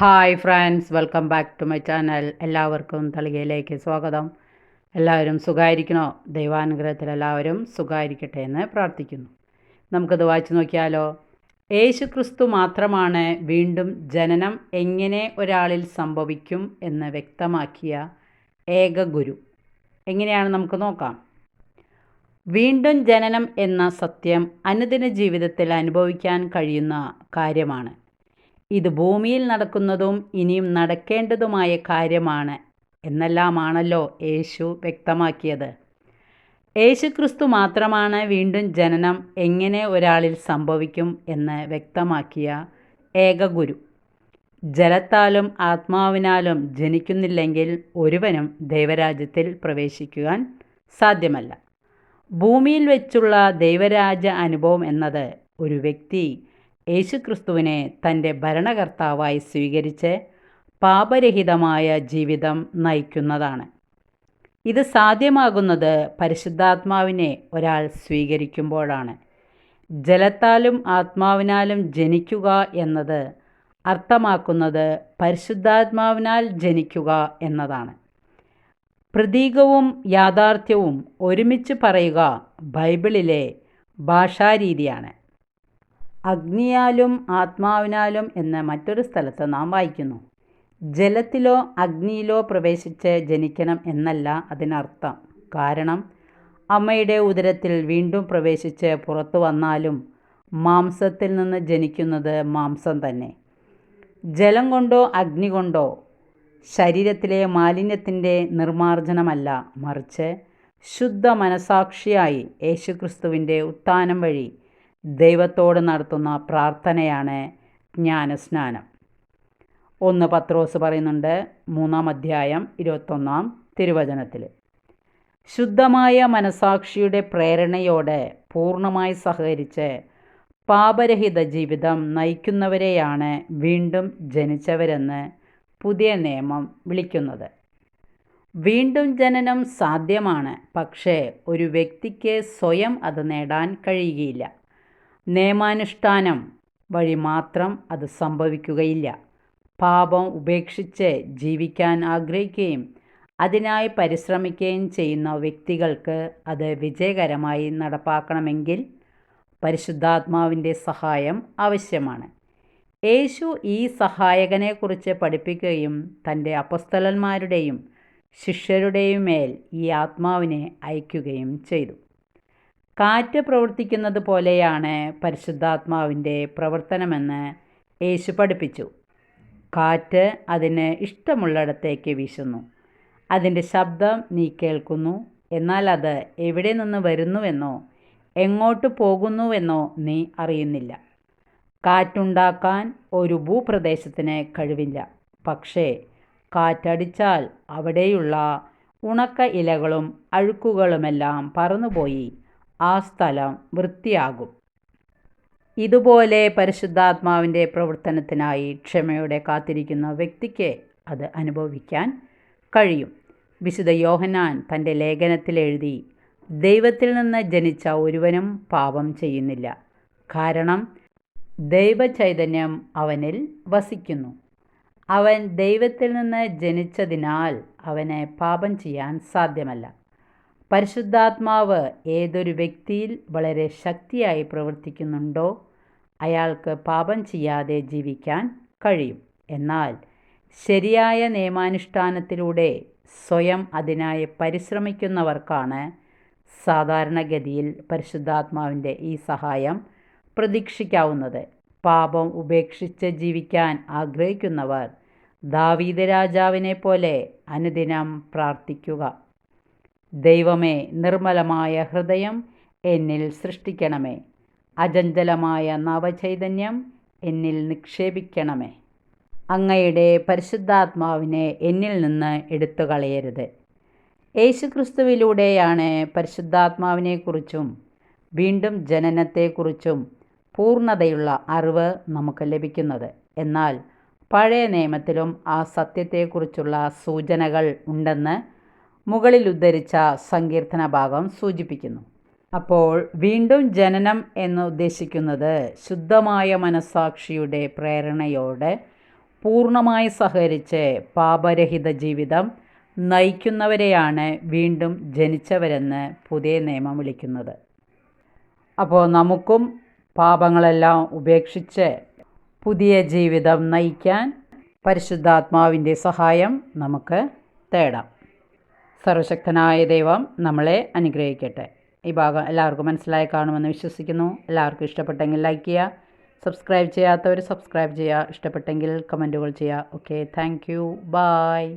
Hi friends welcome back to my channel എല്ലാവർക്കും തളികയിലേക്ക് സ്വാഗതം. എല്ലാവരും സുഖമായിരിക്കണോ ദൈവാനുഗ്രഹത്തിൽ എല്ലാവരും സുഖമായിരിക്കട്ടെ എന്ന് പ്രാർത്ഥിക്കുന്നു. നമുക്കത് വായിച്ചു നോക്കിയാലോ? യേശു ക്രിസ്തു മാത്രമാണ് വീണ്ടും ജനനം എങ്ങനെ ഒരാളിൽ സംഭവിക്കും എന്ന് വ്യക്തമാക്കിയ ഏക ഗുരു. എങ്ങനെയാണ് നമുക്ക് നോക്കാം. വീണ്ടും ജനനം എന്ന സത്യം അനുദിന ജീവിതത്തിൽ അനുഭവിക്കാൻ കഴിയുന്ന കാര്യമാണ്. ഇത് ഭൂമിയിൽ നടക്കുന്നതും ഇനിയും നടക്കേണ്ടതുമായ കാര്യമാണ് എന്നെല്ലാമാണല്ലോ യേശു വ്യക്തമാക്കിയത്. യേശുക്രിസ്തു മാത്രമാണ് വീണ്ടും ജനനം എങ്ങനെ ഒരാളിൽ സംഭവിക്കും എന്ന് വ്യക്തമാക്കിയ ഏകഗുരു. ജലത്താലും ആത്മാവിനാലും ജനിക്കുന്നില്ലെങ്കിൽ ഒരുവനും ദൈവരാജ്യത്തിൽ പ്രവേശിക്കുവാൻ സാധ്യമല്ല. ഭൂമിയിൽ വെച്ചുള്ള ദൈവരാജ അനുഭവം എന്നത് ഒരു വ്യക്തി യേശുക്രിസ്തുവിനെ തന്റെ ഭരണകർത്താവായി സ്വീകരിച്ച് പാപരഹിതമായ ജീവിതം നയിക്കുന്നതാണ്. ഇത് സാധ്യമാകുന്നത് പരിശുദ്ധാത്മാവിനെ ഒരാൾ സ്വീകരിക്കുമ്പോഴാണ്. ജലത്താലും ആത്മാവിനാലും ജനിക്കുക എന്നത് അർത്ഥമാക്കുന്നത് പരിശുദ്ധാത്മാവിനാൽ ജനിക്കുക എന്നതാണ്. പ്രതീകവും യാഥാർത്ഥ്യവും ഒരുമിച്ച് പറയുക ബൈബിളിലെ ഭാഷാരീതിയാണ്. അഗ്നിയാലും ആത്മാവിനാലും എന്ന് മറ്റൊരു സ്ഥലത്ത് നാം വായിക്കുന്നു. ജലത്തിലോ അഗ്നിയിലോ പ്രവേശിച്ച് ജനിക്കണം എന്നല്ല അതിനർത്ഥം. കാരണം അമ്മയുടെ ഉദരത്തിൽ വീണ്ടും പ്രവേശിച്ച് പുറത്തു വന്നാലും മാംസത്തിൽ നിന്ന് ജനിക്കുന്നത് മാംസം തന്നെ. ജലം കൊണ്ടോ അഗ്നി കൊണ്ടോ ശരീരത്തിലെ മാലിന്യത്തിന്റെ നിർമ്മാർജനമല്ല. മറിച്ച് ശുദ്ധ മനസാക്ഷിയായി യേശുക്രിസ്തുവിന്റെ ഉത്ഥാനം വഴി ദൈവത്തോട് നടത്തുന്ന പ്രാർത്ഥനയാണ് ജ്ഞാനസ്നാനം. ഒന്ന് പത്രോസ് പറയുന്നുണ്ട് മൂന്നാം അധ്യായം ഇരുപത്തൊന്നാം തിരുവചനത്തിൽ. ശുദ്ധമായ മനസാക്ഷിയുടെ പ്രേരണയോടെ പൂർണമായി സഹകരിച്ച് പാപരഹിത ജീവിതം നയിക്കുന്നവരെയാണ് വീണ്ടും ജനിച്ചവരെന്ന് പുതിയ നിയമം വിളിക്കുന്നത്. വീണ്ടും ജനനം സാധ്യമാണ് പക്ഷേ ഒരു വ്യക്തിക്ക് സ്വയം അത് നേടാൻ കഴിയുകയില്ല. നിയമാനുഷ്ഠാനം വഴി മാത്രം അത് സംഭവിക്കുകയില്ല. പാപം ഉപേക്ഷിച്ച് ജീവിക്കാൻ ആഗ്രഹിക്കുകയും അതിനായി പരിശ്രമിക്കുകയും ചെയ്യുന്ന വ്യക്തികൾക്ക് അത് വിജയകരമായി നടപ്പാക്കണമെങ്കിൽ പരിശുദ്ധാത്മാവിന്റെ സഹായം ആവശ്യമാണ്. യേശു ഈ സഹായകനെക്കുറിച്ച് പഠിപ്പിക്കുകയും തന്റെ അപസ്തലന്മാരുടെയും ശിഷ്യരുടെയും മേൽ ഈ ആത്മാവിനെ അയക്കുകയും ചെയ്തു. കാറ്റ് പ്രവർത്തിക്കുന്നത് പോലെയാണ് പരിശുദ്ധാത്മാവിന്റെ പ്രവർത്തനമെന്ന് യേശു പഠിപ്പിച്ചു. കാറ്റ് അതിന് ഇഷ്ടമുള്ളിടത്തേക്ക് വീശുന്നു. അതിന്റെ ശബ്ദം നീ കേൾക്കുന്നു. എന്നാൽ അത് എവിടെ നിന്ന് വരുന്നുവെന്നോ എങ്ങോട്ട് പോകുന്നുവെന്നോ നീ അറിയുന്നില്ല. കാറ്റുണ്ടാക്കാൻ ഒരു ഭൂപ്രദേശത്തിന് കഴിവില്ല. പക്ഷേ കാറ്റടിച്ചാൽ അവിടെയുള്ള ഉണക്ക ഇലകളും അഴുക്കുകളുമെല്ലാം പറന്നുപോയി. ആ സ്ഥലം വൃത്തിയാകും. ഇതുപോലെ പരിശുദ്ധാത്മാവിന്റെ പ്രവർത്തനത്തിനായി ക്ഷമയോടെ കാത്തിരിക്കുന്ന വ്യക്തിക്ക് അത് അനുഭവിക്കാൻ കഴിയും. വിശുദ്ധ യോഹനാൻ തന്റെ ലേഖനത്തിൽ എഴുതി ദൈവത്തിൽ നിന്ന് ജനിച്ച ഒരുവനും പാപം ചെയ്യുന്നില്ല. കാരണം ദൈവചൈതന്യം അവനിൽ വസിക്കുന്നു. അവൻ ദൈവത്തിൽ നിന്ന് ജനിച്ചതിനാൽ അവനെ പാപം ചെയ്യാൻ സാധ്യമല്ല. പരിശുദ്ധാത്മാവ് ഏതൊരു വ്യക്തിയിൽ വളരെ ശക്തിയായി പ്രവർത്തിക്കുന്നുണ്ടോ? അയാൾക്ക് പാപം ചെയ്യാതെ ജീവിക്കാൻ കഴിയും. എന്നാൽ ശരിയായ നിയമാനുഷ്ഠാനത്തിലൂടെ സ്വയം അതിനായി പരിശ്രമിക്കുന്നവർക്കാണ് സാധാരണഗതിയിൽ പരിശുദ്ധാത്മാവിന്റെ ഈ സഹായം പ്രതീക്ഷിക്കാവുന്നത്. പാപം ഉപേക്ഷിച്ച് ജീവിക്കാൻ ആഗ്രഹിക്കുന്നവർ ദാവീദ രാജാവിനെ പോലെ അനുദിനം പ്രാർത്ഥിക്കുക. ദൈവമേ നിർമ്മലമായ ഹൃദയം എന്നിൽ സൃഷ്ടിക്കണമേ. അജഞ്ചലമായ നവചൈതന്യം എന്നിൽ നിക്ഷേപിക്കണമേ. അങ്ങയുടെ പരിശുദ്ധാത്മാവിനെ എന്നിൽ നിന്ന് എടുത്തു കളയരുത് യേശുക്രിസ്തുവിലൂടെയാണ് പരിശുദ്ധാത്മാവിനെക്കുറിച്ചും വീണ്ടും ജനനത്തെക്കുറിച്ചും പൂർണതയുള്ള അറിവ് നമുക്ക് ലഭിക്കുന്നത്. എന്നാൽ പഴയ നിയമത്തിലും ആ സത്യത്തെക്കുറിച്ചുള്ള സൂചനകൾ ഉണ്ടെന്ന് മുകളിൽ ഉദ്ധരിച്ച സങ്കീർത്തന ഭാഗം സൂചിപ്പിക്കുന്നു. അപ്പോൾ വീണ്ടും ജനനം എന്ന് ഉദ്ദേശിക്കുന്നത് ശുദ്ധമായ മനസാക്ഷിയുടെ പ്രേരണയോടെ പൂർണമായി സഹകരിച്ച് പാപരഹിത ജീവിതം നയിക്കുന്നവരെയാണ് വീണ്ടും ജനിച്ചവരെന്ന് പുതിയ നിയമം വിളിക്കുന്നത്. അപ്പോൾ നമുക്കും പാപങ്ങളെല്ലാം ഉപേക്ഷിച്ച് പുതിയ ജീവിതം നയിക്കാൻ പരിശുദ്ധാത്മാവിന്റെ സഹായം നമുക്ക് തേടാം. സർവശക്തനായ ദൈവം നമ്മളെ അനുഗ്രഹിക്കട്ടെ. ഈ ഭാഗം എല്ലാവർക്കും മനസ്സിലായി കാണുമെന്ന് വിശ്വസിക്കുന്നു. എല്ലാവർക്കും ഇഷ്ടപ്പെട്ടെങ്കിൽ ലൈക്ക് ചെയ്യുക സബ്സ്ക്രൈബ് ചെയ്യാത്തവർ സബ്സ്ക്രൈബ് ചെയ്യുക. ഇഷ്ടപ്പെട്ടെങ്കിൽ കമന്റുകൾ ചെയ്യുക. Okay thank you bye